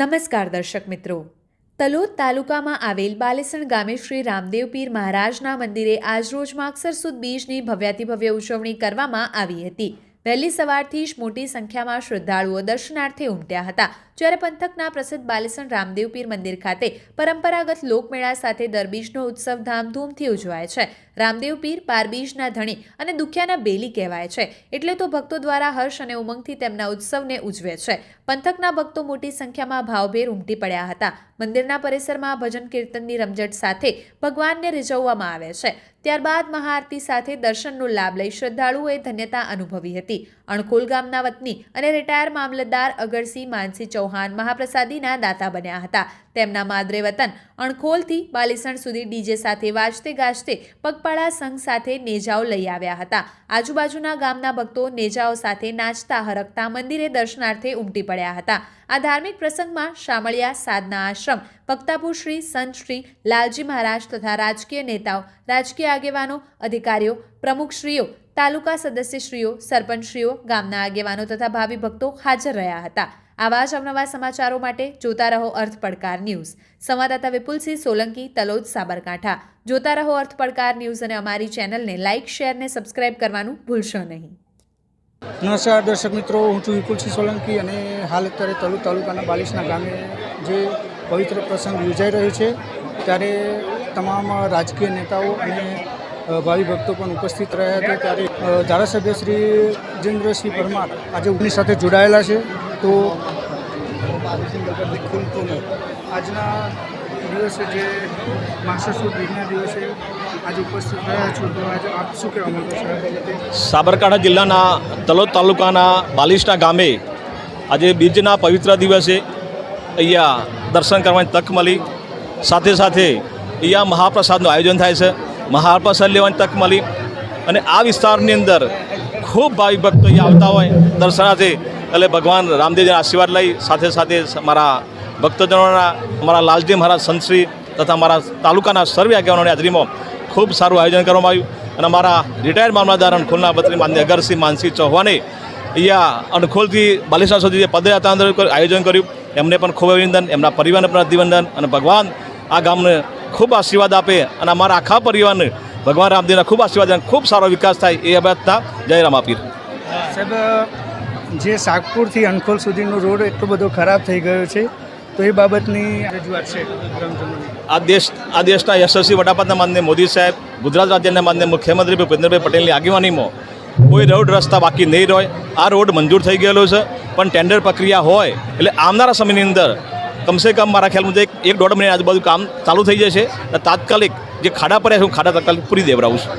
નમસ્કાર દર્શક મિત્રો. તલોદ તાલુકામાં આવેલ બાલેસણ ગામે શ્રી રામદેવ પીર મહારાજના મંદિરે આજરોજ માગસર સુદ બીજની ભવ્યાતિભવ્ય ઉજવણી કરવામાં આવી હતી. વહેલી સવારથી જ મોટી સંખ્યામાં શ્રદ્ધાળુઓ દર્શનાર્થે ઉમટ્યા હતા. જ્યારે પંથકના પ્રસિદ્ધ બાલેસણ રામદેવ પીર મંદિર ખાતે પરંપરાગત લોકમેળા સાથે દરબીજનો ઉત્સવ ધામધૂમથી ઉજવાય છે. રામદેવ પીર પારબીજના ધણી અને દુખિયાના બેલી કહેવાય છે. એટલે તો ભક્તો દ્વારા હર્ષ અને ઉમંગથી તેમના ઉત્સવને ઉજવે છે. પંથકના ભક્તો મોટી સંખ્યામાં ભાવભેર ઉમટી પડ્યા હતા. મંદિરના પરિસરમાં ભજન કીર્તનની રમઝટ સાથે ભગવાનને રીઝવવામાં આવે છે. ત્યારબાદ મહાઆરતી સાથે દર્શનનો લાભ લઈ શ્રદ્ધાળુઓએ ધન્યતા અનુભવી હતી. અણકોલ ગામના વતની અને રિટાયર મામલતદાર અગરસિંહ માનસી ચૌહાણ મહાપ્રસાદીના દાતા બન્યા હતા. તેમના માદરે વતન અણખોલથી બાલીસણ સુધી ડીજે સાથે વાજતે ગાજતે પગપાળા સંઘ સાથે નેજાઓ લઈ આવ્યા હતા. આજુબાજુના ગામના ભક્તો નેજાઓ સાથે નાચતા હરકતા મંદિરે દર્શનાર્થે ઉમટી પડ્યા હતા. આ ધાર્મિક પ્રસંગમાં શામળિયા સાધના આશ્રમ, ભક્તાપુર શ્રી સંત શ્રી લાલજી મહારાજ તથા રાજકીય નેતાઓ, રાજકીય આગેવાનો, અધિકારીઓ પ્રમુખશ્રીઓ તાલુકા સદસ્યશ્રીઓ સરપંચશ્રીઓ ગામના આગેવાનો તથા ભાવિ ભક્તો હાજર રહ્યા હતા. આવા જ અવનવા સમાચારો માટે જોતા રહો અર્થ પડકાર ન્યૂઝ. સંવાદદાતા વિપુલસિંહ સોલંકી, તલોદ, સાબરકાંઠા. જોતા રહો અર્થ પડકાર ન્યૂઝ અને અમારી ચેનલને લાઇક, શેર અને સબસ્ક્રાઇબ કરવાનું ભૂલશો નહીં. નમસ્કાર દર્શક મિત્રો, હું છું વિપુલસિંહ સોલંકી અને હાલ અત્યારે તલુ તાલુકાના બાલિશના ગામે જે પવિત્ર પ્રસંગ યોજાઈ રહ્યો છે, ત્યારે તમામ રાજકીય નેતાઓ અને ભાવિ ભક્તો પણ ઉપસ્થિત રહ્યા હતા ત્યારે ધારાસભ્ય શ્રી રાજેન્દ્રસિંહ પરમાર આજે ઉની સાથે જોડાયેલા છે. તો આજના દિવસે જે માસ્ટર દિવસે આજે ઉપસ્થિત રહ્યા છું, તો આજે આપ શું કહેવા માંગો છો? સાબરકાંઠા જિલ્લાના તલોદ તાલુકાના બાલિસ્ટા ગામે આજે બીજના પવિત્ર દિવસે અહીંયા દર્શન કરવાની તક મળી. સાથે સાથે અહીંયા મહાપ્રસાદનું આયોજન થાય છે. મહાપ્રસાદ લેવાની તક મળી અને આ વિસ્તારની અંદર ખૂબ ભાવિ ભક્તો અહીંયા આવતા હોય, દર્શનાર્થે. એટલે ભગવાન રામદેવજીના આશીર્વાદ લઈ, સાથે સાથે મારા ભક્તજનોના, અમારા લાલજી મહારાજ સંતશ્રી તથા મારા તાલુકાના સર્વે આગેવાનોની હાજરીમાં ખૂબ સારું આયોજન કરવામાં આવ્યું. અને અમારા રિટાયર્ડ મામલાદાર અણખોલના પત્રી માન્ય અગરસિંહ માનસિંહ ચૌહાણે અહીંયા અણખોલથી બાલેશ્વર સુધી જે પદયાત્રા આયોજન કર્યું. એમને પણ ખૂબ અભિનંદન, એમના પરિવારને પણ અભિનંદન. અને ભગવાન આ ગામને ખૂબ આશીર્વાદ આપે અને અમારા આખા પરિવારને ભગવાન રામદેવના ખૂબ આશીર્વાદ અને ખૂબ સારો વિકાસ થાય એ અભ્યાસના જય રામાપીર સાહેબ જે સાગપુરથી અનખોલ સુધીનો રોડ એટલો બધો ખરાબ થઈ ગયો છે તો એ બાબતની રજૂઆત છે આ દેશ આ દેશના યશસ્વી વડાપ્રધાન માન્ય મોદી સાહેબ ગુજરાત રાજ્યના માન્ય મુખ્યમંત્રી ભૂપેન્દ્રભાઈ પટેલની આગેવાનીમાં કોઈ રોડ રસ્તા બાકી નહીં રહે. આ રોડ મંજૂર થઈ ગયેલો છે પણ ટેન્ડર પ્રક્રિયા હોય એટલે આવનારા સમયની અંદર કમસે કમ મારા ખ્યાલ મુજબ એક દોઢ મહિના આજુબાજુ કામ ચાલુ થઈ જશે. તાત્કાલિક જે ખાડા પડ્યા છે, હું ખાડા તાત્કાલિક પૂરી દેવડાવું છું.